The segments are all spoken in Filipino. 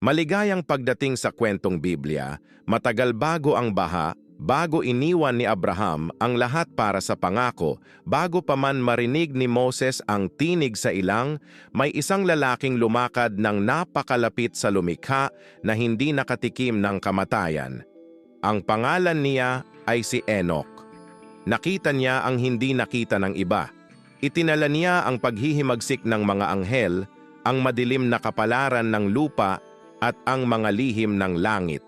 Maligayang pagdating sa kwentong Biblia, matagal bago ang baha, bago iniwan ni Abraham ang lahat para sa pangako, bago pa man marinig ni Moses ang tinig sa ilang, may isang lalaking lumakad ng napakalapit sa lumikha na hindi nakatikim ng kamatayan. Ang pangalan niya ay si Enoch. Nakita niya ang hindi nakita ng iba. Itinala niya ang paghihimagsik ng mga anghel, ang madilim na kapalaran ng lupa at ang mga lihim ng langit.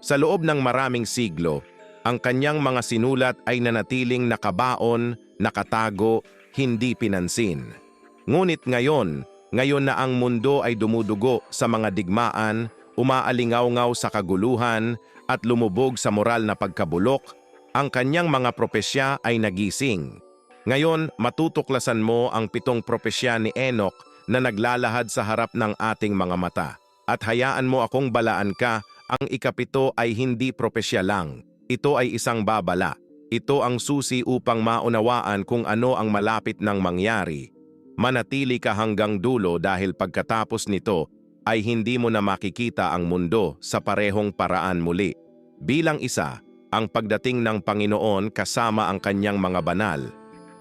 Sa loob ng maraming siglo, ang kanyang mga sinulat ay nanatiling nakabaon, nakatago, hindi pinansin. Ngunit ngayon, ngayon na ang mundo ay dumudugo sa mga digmaan, umaalingaw-ngaw sa kaguluhan at lumubog sa moral na pagkabulok, ang kanyang mga propesya ay nagising. Ngayon, matutuklasan mo ang pitong propesya ni Enoch na naglalahad sa harap ng ating mga mata. At hayaan mo akong balaan ka, ang ikapito ay hindi propesya lang. Ito ay isang babala. Ito ang susi upang maunawaan kung ano ang malapit ng mangyari. Manatili ka hanggang dulo dahil pagkatapos nito ay hindi mo na makikita ang mundo sa parehong paraan muli. Bilang isa, ang pagdating ng Panginoon kasama ang kanyang mga banal.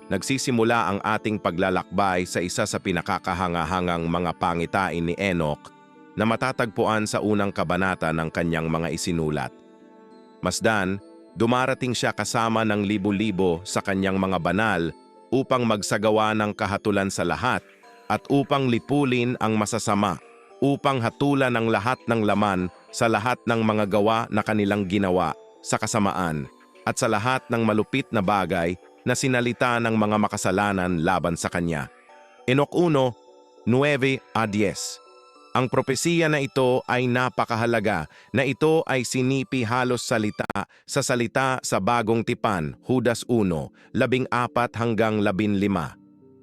Nagsisimula ang ating paglalakbay sa isa sa pinakakahangahangang mga pangitain ni Enoch na matatagpuan sa unang kabanata ng kanyang mga isinulat. Masdan, dumarating siya kasama ng libo-libo sa kanyang mga banal upang magsagawa ng kahatulan sa lahat at upang lipulin ang masasama, upang hatulan ang lahat ng laman sa lahat ng mga gawa na kanilang ginawa sa kasamaan at sa lahat ng malupit na bagay na sinalita ng mga makasalanan laban sa kanya. Enok 1, 9 a 10 ang propesiya na ito ay napakahalaga na ito ay sinipi halos salita sa salita sa bagong tipan, Judas 1, labing apat hanggang labin lima.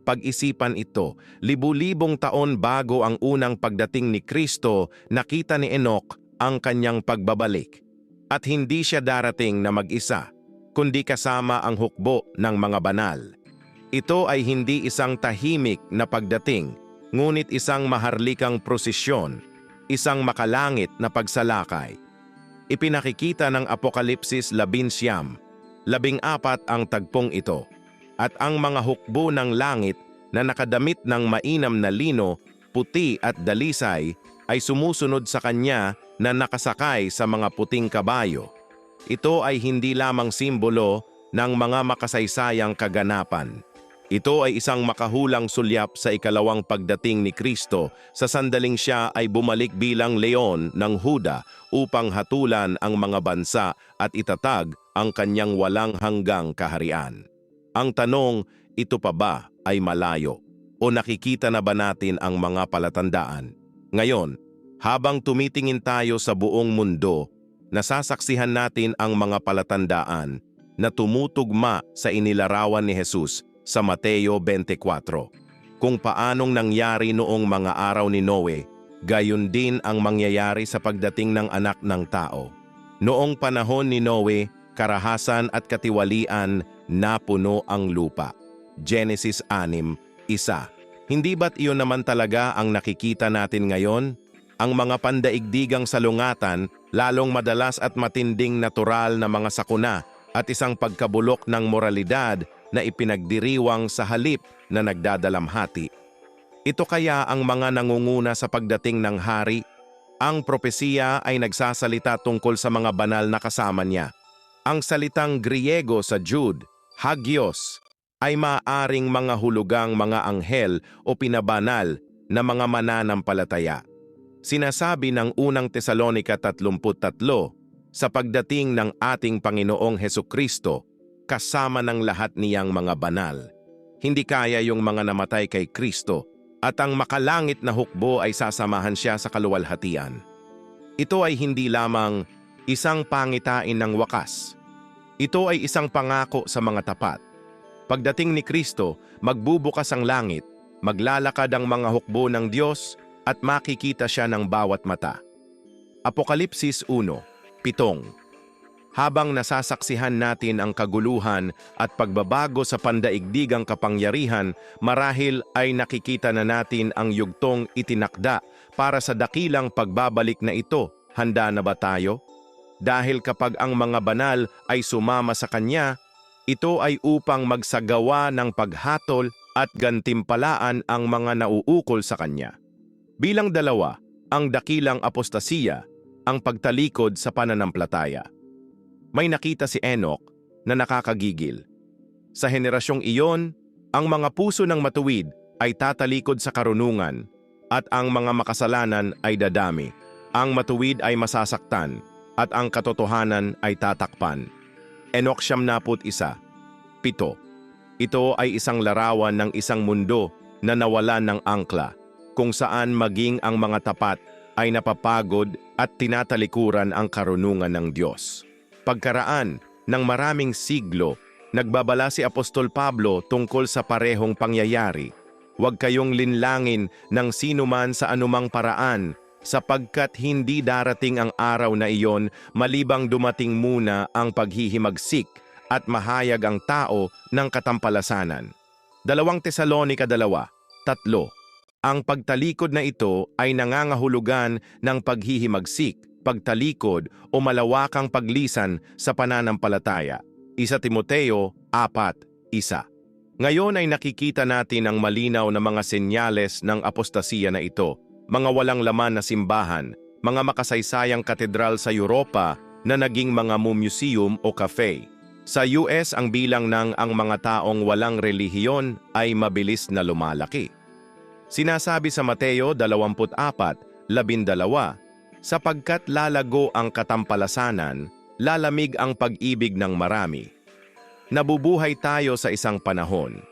Pag-isipan ito, libu-libong taon bago ang unang pagdating ni Kristo, nakita ni Enoch ang kanyang pagbabalik. At hindi siya darating na mag-isa, kundi kasama ang hukbo ng mga banal. Ito ay hindi isang tahimik na pagdating, ngunit isang maharlikang prosesyon, isang makalangit na pagsalakay. Ipinakikita ng Apokalipsis labinsyam, labing apat ang tagpong ito, at ang mga hukbo ng langit na nakadamit ng mainam na lino, puti at dalisay ay sumusunod sa kanya na nakasakay sa mga puting kabayo. Ito ay hindi lamang simbolo ng mga makasaysayang kaganapan. Ito ay isang makahulang sulyap sa ikalawang pagdating ni Kristo sa sandaling siya ay bumalik bilang leon ng Huda upang hatulan ang mga bansa at itatag ang kanyang walang hanggang kaharian. Ang tanong, ito pa ba ay malayo? O nakikita na ba natin ang mga palatandaan? Ngayon, habang tumitingin tayo sa buong mundo, nasasaksihan natin ang mga palatandaan na tumutugma sa inilarawan ni Jesus sa Mateo 24. Kung paanong nangyari noong mga araw ni Noe, gayon din ang mangyayari sa pagdating ng anak ng tao. Noong panahon ni Noe, karahasan at katiwalian napuno ang lupa. Genesis 6, isa. Hindi ba't iyon naman talaga ang nakikita natin ngayon? Ang mga pandaigdigang salungatan, lalong madalas at matinding natural na mga sakuna at isang pagkabulok ng moralidad na ipinagdiriwang sa halip na nagdadalamhati. Ito kaya ang mga nangunguna sa pagdating ng hari? Ang propesiya ay nagsasalita tungkol sa mga banal na kasama niya. Ang salitang Griego sa Jude, hagios, ay maaring mga hulugang mga anghel o pinabanal na mga mananampalataya. Sinasabi ng unang Tesalonika 33 sa pagdating ng ating Panginoong Heso Kristo kasama ng lahat niyang mga banal. Hindi kaya yung mga namatay kay Kristo at ang makalangit na hukbo ay sasamahan siya sa kaluwalhatian. Ito ay hindi lamang isang pangitain ng wakas. Ito ay isang pangako sa mga tapat. Pagdating ni Kristo, magbubukas ang langit, maglalakad ang mga hukbo ng Diyos at makikita siya ng bawat mata. Apokalipsis 1, Pitong Habang nasasaksihan natin ang kaguluhan at pagbabago sa pandaigdigang kapangyarihan, marahil ay nakikita na natin ang yugtong itinakda para sa dakilang pagbabalik na ito. Handa na ba tayo? Dahil kapag ang mga banal ay sumama sa Kanya, ito ay upang magsagawa ng paghatol at gantimpalaan ang mga nauukol sa Kanya. Bilang dalawa, ang dakilang apostasiya, ang pagtalikod sa pananampalataya. May nakita si Enoch na nakakagigil. Sa henerasyong iyon, ang mga puso ng matuwid ay tatalikod sa karunungan at ang mga makasalanan ay dadami. Ang matuwid ay masasaktan at ang katotohanan ay tatakpan. Enoch siyam naput isa. Pito. Ito ay isang larawan ng isang mundo na nawalan ng angkla, kung saan maging ang mga tapat ay napapagod at tinatalikuran ang karunungan ng Diyos. Pagkaraan ng maraming siglo, nagbabala si Apostol Pablo tungkol sa parehong pangyayari. Huwag kayong linlangin ng sinuman sa anumang paraan sapagkat hindi darating ang araw na iyon malibang dumating muna ang paghihimagsik at mahayag ang tao ng katampalasanan. Dalawang Tesalonika dalawa, tatlo. Ang pagtalikod na ito ay nangangahulugan ng paghihimagsik, pagtalikod o malawakang paglisan sa pananampalataya. Isa Timoteo 4, isa. Ngayon ay nakikita natin ang malinaw na mga senyales ng apostasiya na ito, mga walang laman na simbahan, mga makasaysayang katedral sa Europa na naging mga museum o cafe. Sa US, ang bilang ng ang mga taong walang relihiyon ay mabilis na lumalaki. Sinasabi sa Mateo 24, 12, sapagkat lalago ang katampalasanan, lalamig ang pag-ibig ng marami. Nabubuhay tayo sa isang panahon.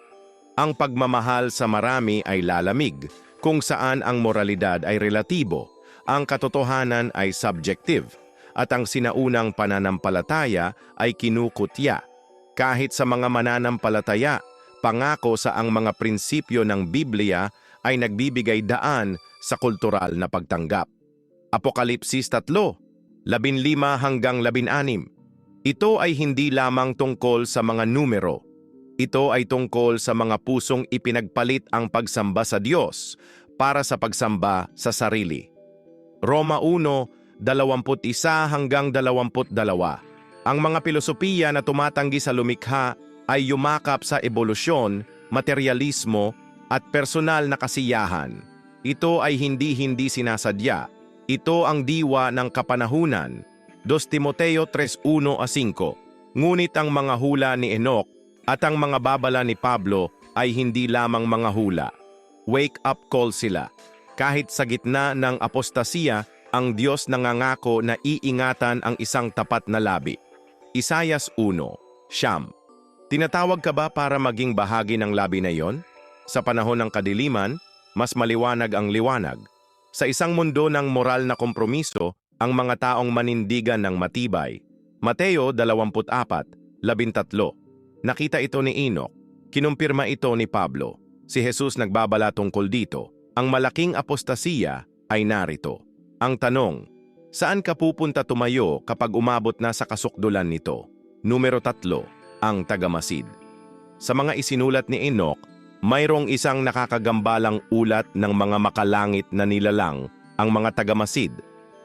Ang pagmamahal sa marami ay lalamig, kung saan ang moralidad ay relatibo, ang katotohanan ay subjective, at ang sinaunang pananampalataya ay kinukutya. Kahit sa mga mananampalataya, pangako sa ang mga prinsipyo ng Biblia ay nagbibigay daan sa kultural na pagtanggap. Apokalipsis 3, 15 hanggang 16. Ito ay hindi lamang tungkol sa mga numero. Ito ay tungkol sa mga pusong ipinagpalit ang pagsamba sa Diyos para sa pagsamba sa sarili. Roma 1, 21 hanggang 22. Ang mga filosofiya na tumatanggi sa lumikha ay yumakap sa ebolusyon, materialismo at personal na kasiyahan. Ito ay hindi-hindi sinasadya. Ito ang diwa ng kapanahunan. 2 Timoteo 3.1 a 5. Ngunit ang mga hula ni Enoch at ang mga babala ni Pablo ay hindi lamang mga hula. Wake up call sila. Kahit sa gitna ng apostasiya, ang Diyos nangangako na iingatan ang isang tapat na labi. Isayas 1, Siyam. Tinatawag ka ba para maging bahagi ng labi na iyon? Sa panahon ng kadiliman, mas maliwanag ang liwanag. Sa isang mundo ng moral na kompromiso, ang mga taong manindigan ng matibay. Mateo 24, 13. Nakita ito ni Enoch. Kinumpirma ito ni Pablo. Si Jesus nagbabala tungkol dito. Ang malaking apostasiya ay narito. Ang tanong, saan ka pupunta tumayo kapag umabot na sa kasukdulan nito? Numero tatlo, ang tagamasid. Sa mga isinulat ni Enoch, mayroong isang nakakagambalang ulat ng mga makalangit na nilalang, ang mga tagamasid,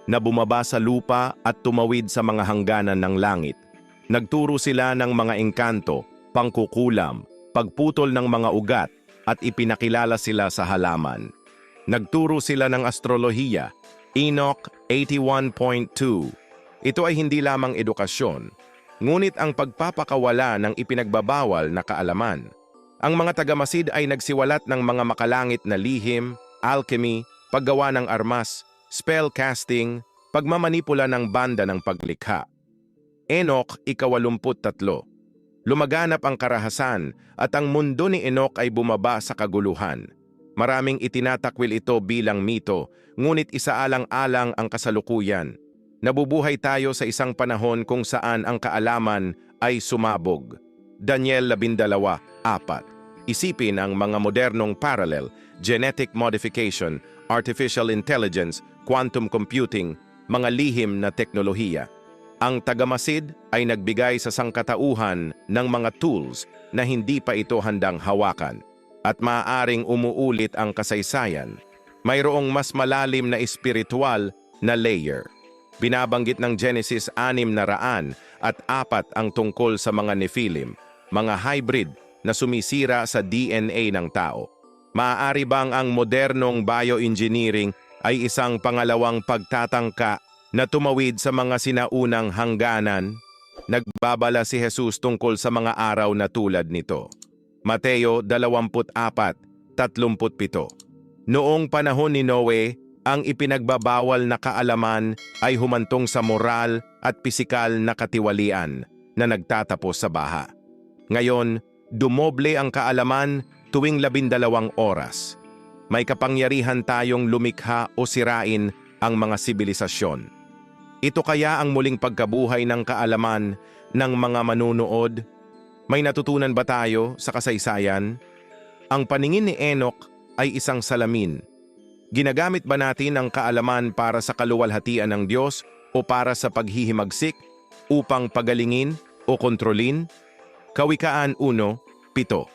na bumaba sa lupa at tumawid sa mga hangganan ng langit. Nagturo sila ng mga engkanto, pangkukulam, pagputol ng mga ugat, at ipinakilala sila sa halaman. Nagturo sila ng astrolohiya, Enoch 81.2. Ito ay hindi lamang edukasyon, ngunit ang pagpapakawala ng ipinagbabawal na kaalaman. Ang mga tagamasid ay nagsiwalat ng mga makalangit na lihim, alchemy, paggawa ng armas, spell casting, pagmamanipula ng banda ng paglikha. Enoch, ikawalumput tatlo. Lumaganap ang karahasan at ang mundo ni Enoch ay bumaba sa kaguluhan. Maraming itinatakwil ito bilang mito, ngunit isaalang-alang ang kasalukuyan. Nabubuhay tayo sa isang panahon kung saan ang kaalaman ay sumabog. Daniel 12:4. Isipin ang mga modernong parallel, genetic modification, artificial intelligence, quantum computing, mga lihim na teknolohiya. Ang tagamasid ay nagbigay sa sangkatauhan ng mga tools na hindi pa ito handang hawakan at maaaring umuulit ang kasaysayan. Mayroong mas malalim na espiritual na layer. Binabanggit ng Genesis 6 na raan at apat ang tungkol sa mga Nephilim, mga hybrid na sumisira sa DNA ng tao. Maaari bang ang modernong bioengineering ay isang pangalawang pagtatangka na tumawid sa mga sinaunang hangganan? Nagbabala si Jesus tungkol sa mga araw na tulad nito. Mateo 24:37 Noong panahon ni Noe, ang ipinagbabawal na kaalaman ay humantong sa moral at pisikal na katiwalian na nagtatapos sa baha. Ngayon, dumoble ang kaalaman tuwing labindalawang oras. May kapangyarihan tayong lumikha o sirain ang mga sibilisasyon. Ito kaya ang muling pagkabuhay ng kaalaman ng mga manunood? May natutunan ba tayo sa kasaysayan? Ang paningin ni Enoch ay isang salamin. Ginagamit ba natin ang kaalaman para sa kaluwalhatian ng Diyos o para sa paghihimagsik, upang pagalingin o kontrolin? Kawikaan 1.7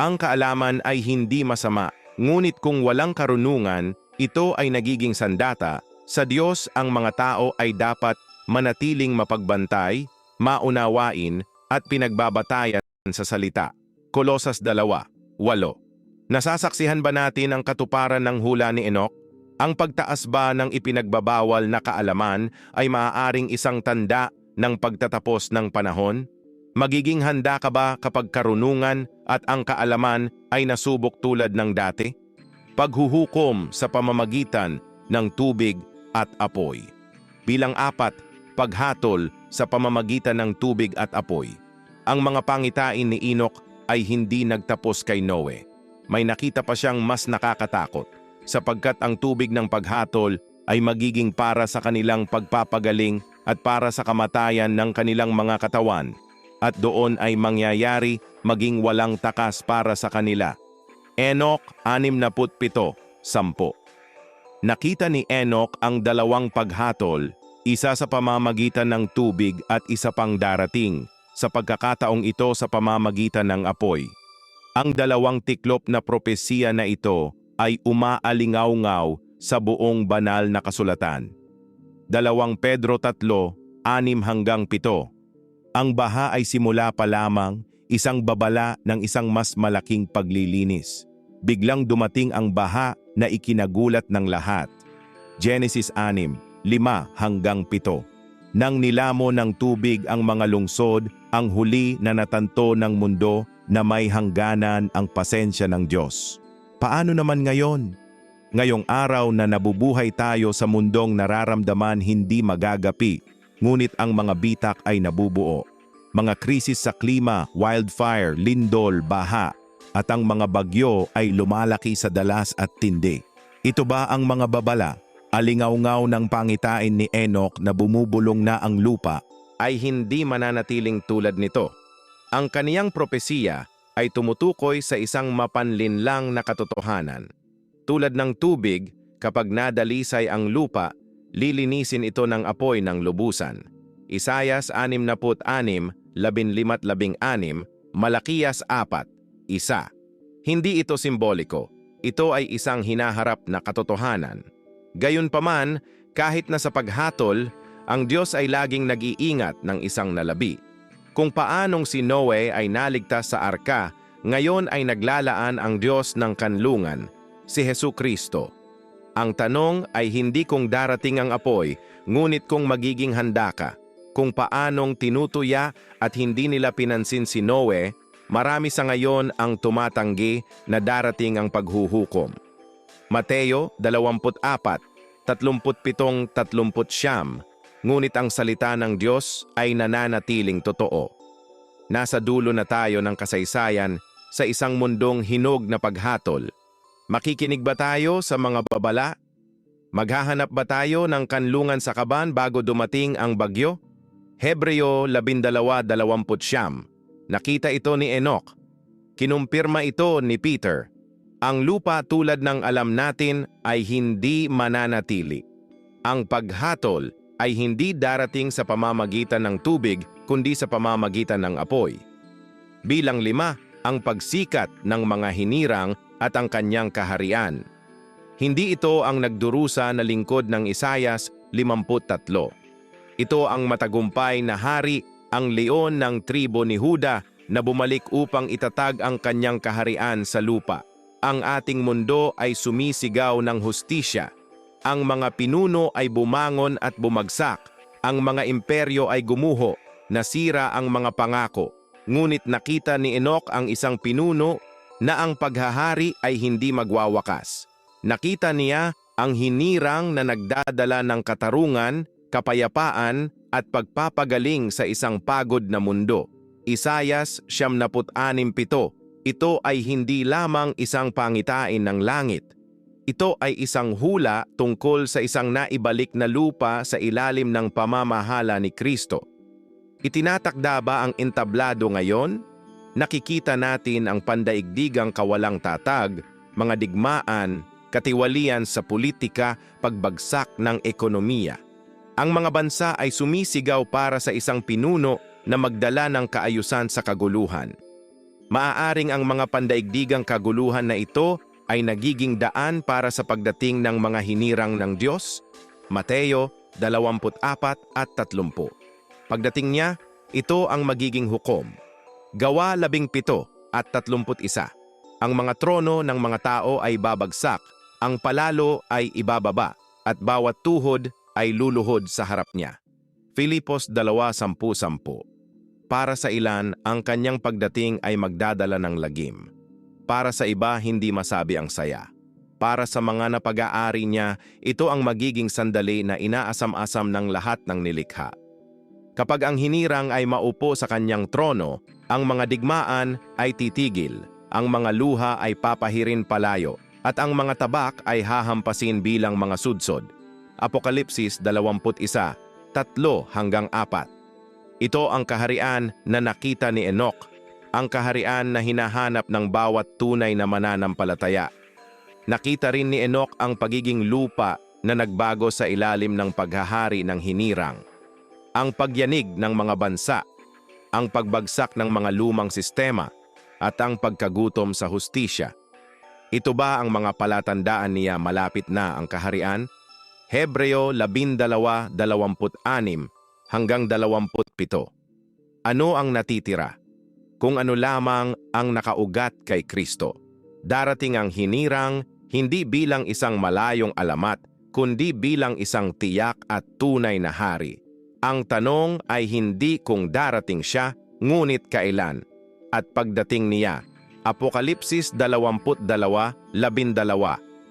Ang kaalaman ay hindi masama, ngunit kung walang karunungan, ito ay nagiging sandata. Sa Diyos ang mga tao ay dapat manatiling mapagbantay, maunawain at pinagbabatayan sa salita. Kolosas 2.8 Nasasaksihan ba natin ang katuparan ng hula ni Enoch? Ang pagtaas ba ng ipinagbabawal na kaalaman ay maaaring isang tanda ng pagtatapos ng panahon? Magiging handa ka ba kapag karunungan at ang kaalaman ay nasubok tulad ng dati? Paghuhukom sa pamamagitan ng tubig at apoy. Bilang apat, paghatol sa pamamagitan ng tubig at apoy. Ang mga pangitain ni Enoch ay hindi nagtapos kay Noe. May nakita pa siyang mas nakakatakot sapagkat ang tubig ng paghatol ay magiging para sa kanilang pagpapagaling at para sa kamatayan ng kanilang mga katawan at doon ay mangyayari maging walang takas para sa kanila. Enoch 67, 10 Nakita ni Enoch ang dalawang paghatol, isa sa pamamagitan ng tubig at isa pang darating, sa pagkakataong ito sa pamamagitan ng apoy. Ang dalawang tiklop na propesiya na ito ay umaalingaw-ngaw sa buong banal na kasulatan. Dalawang Pedro 3, 6 hanggang 7. Ang baha ay simula pa lamang isang babala ng isang mas malaking paglilinis. Biglang dumating ang baha na ikinagulat ng lahat. Genesis 6, 5 hanggang 7. Nang nilamo ng tubig ang mga lungsod, ang huli na natanto ng mundo na may hangganan ang pasensya ng Diyos. Paano naman ngayon? Ngayong araw na nabubuhay tayo sa mundong nararamdaman hindi magagapi, ngunit ang mga bitak ay nabubuo. Mga krisis sa klima, wildfire, lindol, baha, at ang mga bagyo ay lumalaki sa dalas at tindi. Ito ba ang mga babala? Alingaw-ngaw ng pangitain ni Enoch na bumubulong na ang lupa ay hindi mananatiling tulad nito. Ang kaniyang propesiya ay tumutukoy sa isang mapanlinlang na katotohanan. Tulad ng tubig, kapag nadalisay ang lupa, lilinisin ito ng apoy ng lubusan. Isayas 66, 15-16, Malakiyas 4, isa. Hindi ito simboliko. Ito ay isang hinaharap na katotohanan. Gayunpaman, kahit na sa paghatol, ang Diyos ay laging nag-iingat ng isang nalabi. Kung paanong si Noe ay naligtas sa arka, ngayon ay naglalaan ang Diyos ng kanlungan, si Hesu Kristo. Ang tanong ay hindi kung darating ang apoy, ngunit kung magiging handa ka. Kung paanong tinutuya at hindi nila pinansin si Noe, marami sa ngayon ang tumatanggi na darating ang paghuhukom. Mateo 24, 37-30 ngunit ang salita ng Diyos ay nananatiling totoo. Nasa dulo na tayo ng kasaysayan sa isang mundong hinog na paghatol. Makikinig ba tayo sa mga babala? Maghahanap ba tayo ng kanlungan sa kaban bago dumating ang bagyo? Hebreo 12.20 Nakita ito ni Enoch. Kinumpirma ito ni Peter. Ang lupa tulad ng alam natin ay hindi mananatili. Ang paghatol ay hindi darating sa pamamagitan ng tubig kundi sa pamamagitan ng apoy. Bilang lima, ang pagsikat ng mga hinirang at ang kanyang kaharian. Hindi ito ang nagdurusa na lingkod ng Isayas 53. Ito ang matagumpay na hari, ang leon ng tribo ni Huda na bumalik upang itatag ang kanyang kaharian sa lupa. Ang ating mundo ay sumisigaw ng hustisya. Ang mga pinuno ay bumangon at bumagsak. Ang mga imperyo ay gumuho, nasira ang mga pangako. Ngunit nakita ni Enoch ang isang pinuno na ang paghahari ay hindi magwawakas. Nakita niya ang hinirang na nagdadala ng katarungan, kapayapaan at pagpapagaling sa isang pagod na mundo. Isayas 76:7 Ito ay hindi lamang isang pangitain ng langit. Ito ay isang hula tungkol sa isang naibalik na lupa sa ilalim ng pamamahala ni Kristo. Itinatakda ba ang entablado ngayon? Nakikita natin ang pandaigdigang kawalang tatag, mga digmaan, katiwalian sa politika, pagbagsak ng ekonomiya. Ang mga bansa ay sumisigaw para sa isang pinuno na magdala ng kaayusan sa kaguluhan. Maaaring ang mga pandaigdigang kaguluhan na ito ay nagiging daan para sa pagdating ng mga hinirang ng Diyos? Mateo 24 at 30. Pagdating niya, ito ang magiging hukom. Gawa 17 at 31. Ang mga trono ng mga tao ay babagsak, ang palalo ay ibababa, at bawat tuhod ay luluhod sa harap niya. Filipos 2.10 Para sa ilan, ang kanyang pagdating ay magdadala ng lagim. Para sa iba, hindi masabi ang saya. Para sa mga napag-aari niya, ito ang magiging sandali na inaasam-asam ng lahat ng nilikha. Kapag ang hinirang ay maupo sa kanyang trono, ang mga digmaan ay titigil, ang mga luha ay papahirin palayo, at ang mga tabak ay hahampasin bilang mga sudsod. Apokalipsis 21, 3 hanggang 4. Ito ang kaharian na nakita ni Enoch, ang kaharian na hinahanap ng bawat tunay na mananampalataya. Nakita rin ni Enoch ang pagiging lupa na nagbago sa ilalim ng paghahari ng hinirang. Ang pagyanig ng mga bansa, ang pagbagsak ng mga lumang sistema, at ang pagkagutom sa hustisya. Ito ba ang mga palatandaan niya malapit na ang kaharian? Hebreo 12:26 hanggang 27. Ano ang natitira? Kung ano lamang ang nakaugat kay Kristo. Darating ang hinirang hindi bilang isang malayong alamat, kundi bilang isang tiyak at tunay na hari. Ang tanong ay hindi kung darating siya, ngunit kailan. At pagdating niya, Apokalipsis 22:12,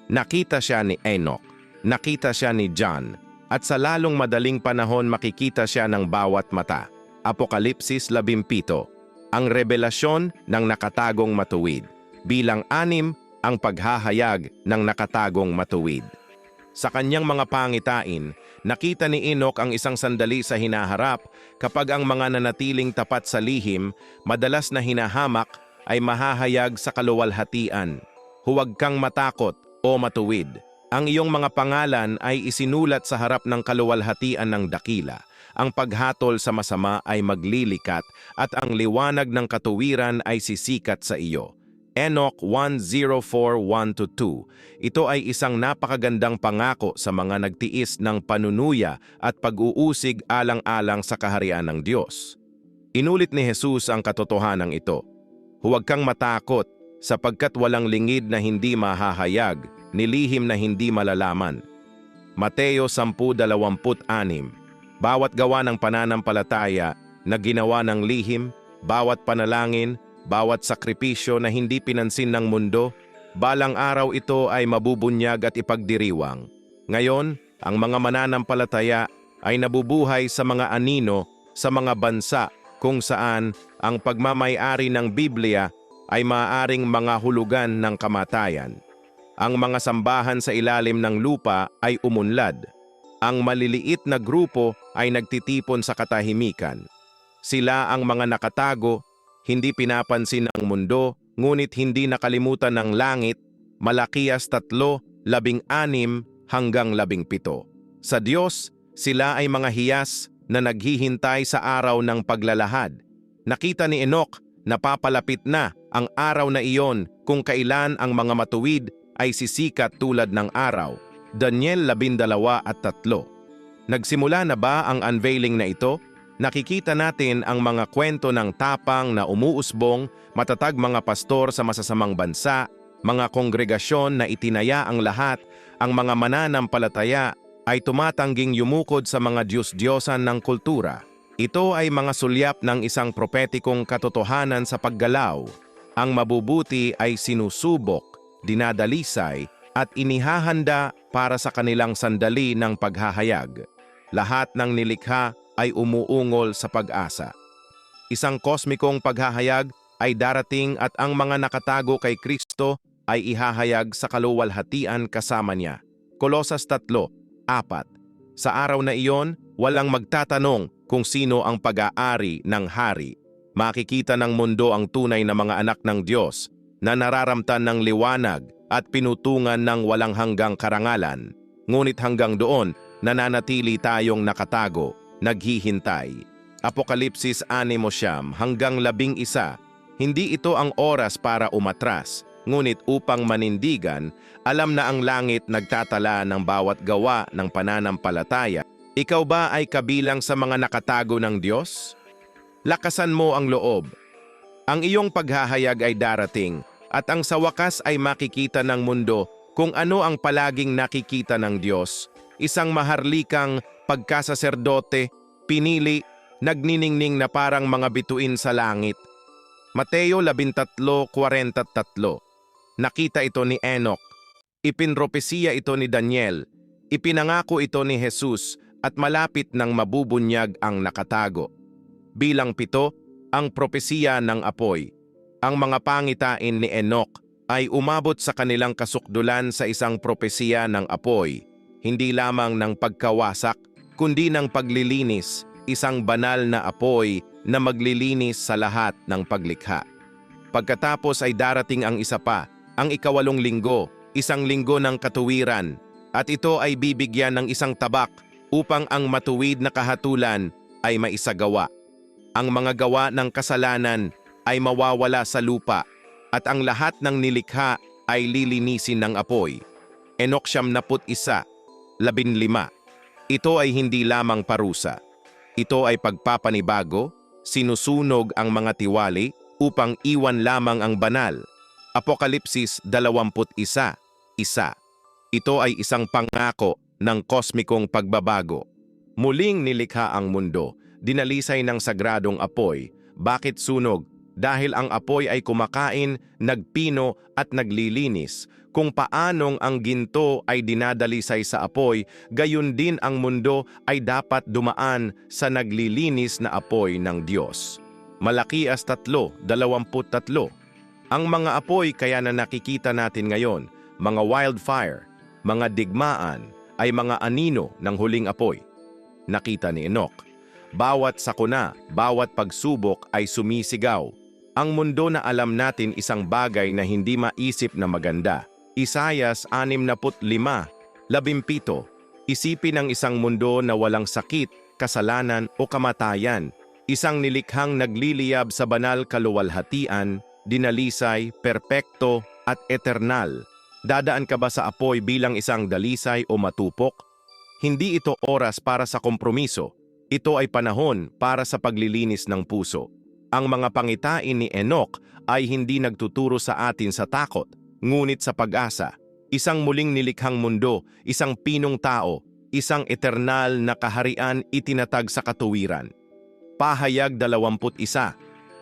nakita siya ni Enoch nakita siya ni John, at sa lalong madaling panahon makikita siya ng bawat mata. Apokalipsis 17, ang revelasyon ng nakatagong matuwid. Bilang anim, ang paghahayag ng nakatagong matuwid. Sa kanyang mga pangitain, nakita ni Enoch ang isang sandali sa hinaharap kapag ang mga nanatiling tapat sa lihim, madalas na hinahamak, ay mahahayag sa kaluwalhatian. Huwag kang matakot o matuwid ang iyong mga pangalan ay isinulat sa harap ng kaluwalhatian ng dakila. Ang paghatol sa masama ay maglilikat at ang liwanag ng katuwiran ay sisikat sa iyo. Enoch 104.1-2 Ito ay isang napakagandang pangako sa mga nagtiis ng panunuya at pag-uusig alang-alang sa kaharian ng Diyos. Inulit ni Jesus ang katotohanan ito. Huwag kang matakot sapagkat walang lingid na hindi mahahayag nilihim na hindi malalaman. Mateo 10.26 Bawat gawa ng pananampalataya na ginawa ng lihim, bawat panalangin, bawat sakripisyo na hindi pinansin ng mundo, balang araw ito ay mabubunyag at ipagdiriwang. Ngayon, ang mga mananampalataya ay nabubuhay sa mga anino sa mga bansa kung saan ang pagmamayari ng Biblia ay maaaring mga hulugan ng kamatayan. Ang mga sambahan sa ilalim ng lupa ay umunlad. Ang maliliit na grupo ay nagtitipon sa katahimikan. Sila ang mga nakatago, hindi pinapansin ng mundo, ngunit hindi nakalimutan ng langit, Malakias 3, labing anim hanggang labing pito. Sa Diyos, Sila ay mga hiyas na naghihintay sa araw ng paglalahad. Nakita ni Enoch na papalapit na ang araw na iyon kung kailan ang mga matuwid ay sisikat tulad ng araw. Daniel 12 at 3 Nagsimula na ba ang unveiling na ito? Nakikita natin ang mga kwento ng tapang na umuusbong, matatag mga pastor sa masasamang bansa, mga kongregasyon na itinaya ang lahat, ang mga mananampalataya ay tumatangging yumukod sa mga Diyos-Diyosan ng kultura. Ito ay mga sulyap ng isang propetikong katotohanan sa paggalaw. Ang mabubuti ay sinusubok, dinadalisay, at inihahanda para sa kanilang sandali ng paghahayag. Lahat ng nilikha ay umuungol sa pag-asa. Isang kosmikong paghahayag ay darating at ang mga nakatago kay Kristo ay ihahayag sa kaluwalhatian kasama niya. Kolosas 3:4 Sa araw na iyon, walang magtatanong kung sino ang pag-aari ng hari. Makikita ng mundo ang tunay na mga anak ng Diyos na nararamtan ng liwanag at pinutungan ng walang hanggang karangalan. Ngunit hanggang doon, nananatili tayong nakatago naghihintay. Apokalipsis 6 hanggang 11, hindi ito ang oras para umatras, ngunit upang manindigan, alam na ang langit nagtatala ng bawat gawa ng pananampalataya. Ikaw ba ay kabilang sa mga nakatago ng Diyos? Lakasan mo ang loob. Ang iyong paghahayag ay darating, at ang sa wakas ay makikita ng mundo kung ano ang palaging nakikita ng Diyos, isang maharlikang pagkasaserdote, pinili, nagniningning na parang mga bituin sa langit. Mateo 13:43. Nakita ito ni Enoch. Ipinropesiya ito ni Daniel. Ipinangako ito ni Jesus at malapit nang mabubunyag ang nakatago. Bilang pito, ang propesiya ng apoy. Ang mga pangitain ni Enoch ay umabot sa kanilang kasukdulan sa isang propesiya ng apoy, hindi lamang ng pagkawasak, kundi ng paglilinis, isang banal na apoy na maglilinis sa lahat ng paglikha. Pagkatapos ay darating ang isa pa, ang ikawalong linggo, isang linggo ng katuwiran, at ito ay bibigyan ng isang tabak upang ang matuwid na kahatulan ay maisagawa. Ang mga gawa ng kasalanan ay mawawala sa lupa at ang lahat ng nilikha ay lilinisin ng apoy. Enok siyam naput isa, labin lima. Ito ay hindi lamang parusa. Ito ay pagpapanibago, sinusunog ang mga tiwali upang iwan lamang ang banal. Apokalipsis 21, isa. Ito ay isang pangako ng kosmikong pagbabago. Muling nilikha ang mundo, dinalisay ng sagradong apoy. Bakit sunog? Dahil ang apoy ay kumakain, nagpino at naglilinis kung paanong ang ginto ay dinadalisay sa apoy, gayon din ang mundo ay dapat dumaan sa naglilinis na apoy ng Diyos. Malakias 3:23. Ang mga apoy kaya na nakikita natin ngayon, mga wildfire, mga digmaan, ay mga anino ng huling apoy. Nakita ni Enoch. Bawat sakuna, bawat pagsubok ay sumisigaw. Ang mundo na alam natin isang bagay na hindi maisip na maganda Isayas 65, 17. Isipin ang isang mundo na walang sakit, kasalanan o kamatayan, isang nilikhang nagliliyab sa banal kaluwalhatian, dinalisay, perpekto at eternal. Dadaan ka ba sa apoy bilang isang dalisay o matupok? Hindi ito oras para sa kompromiso. Ito ay panahon para sa paglilinis ng puso. Ang mga pangitain ni Enoch ay hindi nagtuturo sa atin sa takot, ngunit sa pag-asa, isang muling nilikhang mundo, isang pinong tao, isang eternal na kaharian itinatag sa katuwiran. Pahayag 21,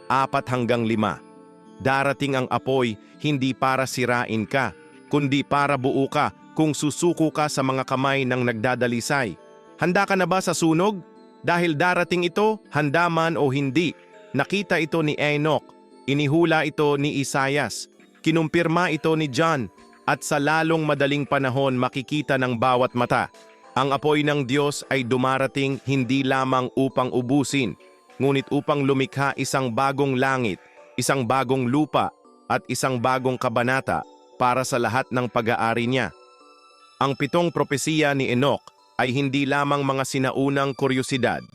4 hanggang 5. Darating ang apoy hindi para sirain ka, kundi para buo ka kung susuko ka sa mga kamay ng nagdadalisay. Handa ka na ba sa sunog? Dahil darating ito, handa man o hindi. Nakita ito ni Enoch, inihula ito ni Isayas, Kinumpirma ito ni John at sa lalong madaling panahon makikita ng bawat mata. Ang apoy ng Diyos ay dumarating hindi lamang upang ubusin, ngunit upang lumikha isang bagong langit, isang bagong lupa at isang bagong kabanata para sa lahat ng pag-aari niya. Ang pitong propesiya ni Enoch ay hindi lamang mga sinaunang kuryosidad.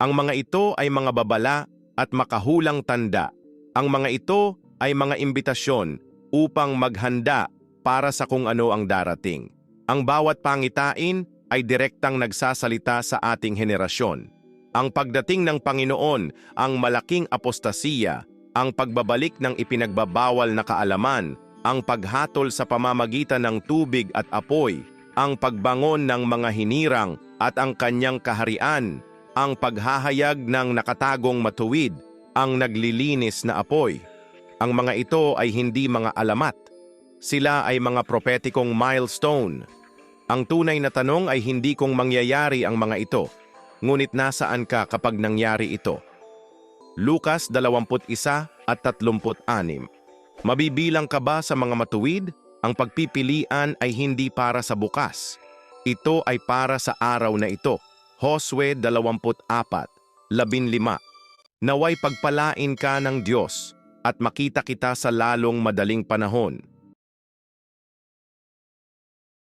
Ang mga ito ay mga babala at makahulang tanda. Ang mga ito ay mga imbitasyon upang maghanda para sa kung ano ang darating. Ang bawat pangitain ay direktang nagsasalita sa ating henerasyon. Ang pagdating ng Panginoon, ang malaking apostasiya, ang pagbabalik ng ipinagbabawal na kaalaman, ang paghatol sa pamamagitan ng tubig at apoy, ang pagbangon ng mga hinirang at ang kanyang kaharian, ang paghahayag ng nakatagong matuwid, ang naglilinis na apoy. Ang mga ito ay hindi mga alamat. Sila ay mga propetikong milestone. Ang tunay na tanong ay hindi kung mangyayari ang mga ito, ngunit nasaan ka kapag nangyari ito. Lukas 21 at 36 Mabibilang ka ba sa mga matuwid? Ang pagpipilian ay hindi para sa bukas. Ito ay para sa araw na ito. Josue 24, 15 Naway pagpalain ka ng Diyos at makita kita sa lalong madaling panahon.